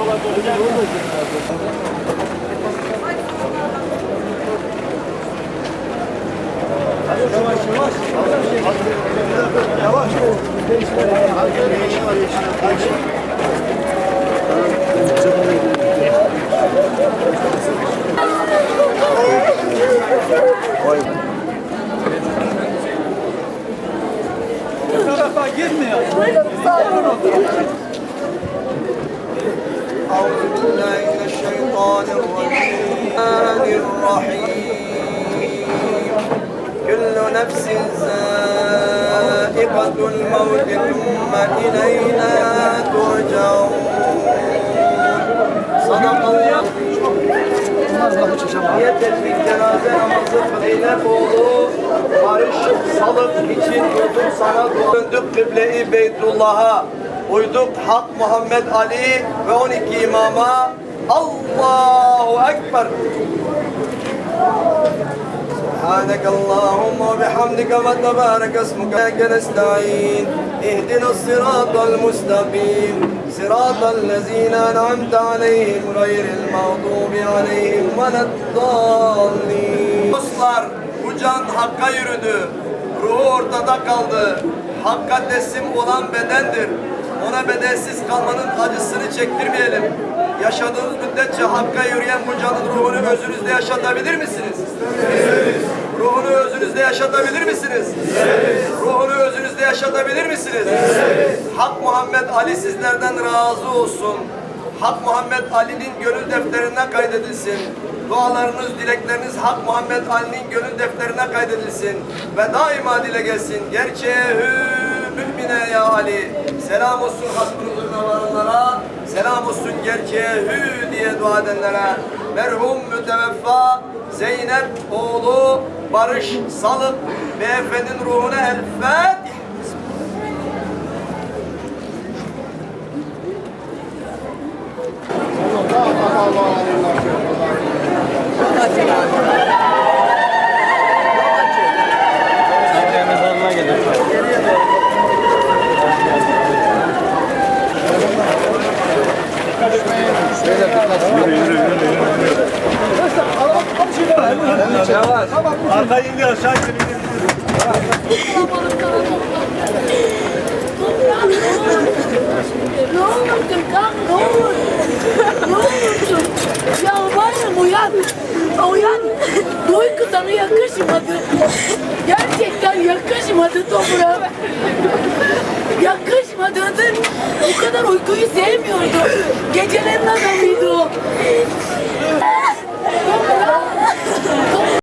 Yavaş yavaş. Yavaş. Oy. Bu tarafa girmiyor. Buyurun sağ olun. الشيطان الرجيم الرحيم كل نفس ذائقة الموت ثم إلينا ترجعون صدق الله Yeterlik cenaze namazı Zeynep oğlu Barış Salık için durduk sana döndük kıble-i Beytullah'a uyduk Hak Muhammed Ali ve 12 imama Allahu Ekber سبحانك اللهم وبحمدك وتبارك اسمك إياك نستعين اهدنا الصراط المستقيم صراط الذين أنعمت عليهم غير المغضوب عليهم ولا الضالين Dostlar bu can Hakk'a yürüdü. Ruhu ortada kaldı. Hakka teslim olan bedendir. Ona bedelsiz kalmanın acısını çektirmeyelim. Yaşadığınız müddetçe Hakk'a yürüyen bu canın ruhunu özünüzde yaşatabilir misiniz? Ruhunu özünüzde yaşatabilir misiniz? Ruhunu özünüzde yaşatabilir misiniz? Hak Muhammed Ali sizlerden razı olsun. Hak Muhammed Ali'nin gönül defterine kaydedilsin. Dualarınız, dilekleriniz Hak Muhammed Ali'nin gönül defterine kaydedilsin. Ve daima dile gelsin. Gerçeğe hü mümine ya Ali. Selam olsun hakkın huzuruna varanlara. Selam olsun gerçeğe hü diye dua edenlere. Merhum müteveffa Zeynep oğlu Barış Salık beyefendinin ruhuna el Arkayı indir aşağı indir. Ne olursun kalk ne olur. Ne olursun. Ya varım uyan. Uyan. Uyku sana yakışmadı. Gerçekten yakışmadı toprağa kadın o kadar uykuyu sevmiyordu. Gecelerin adamıydı o.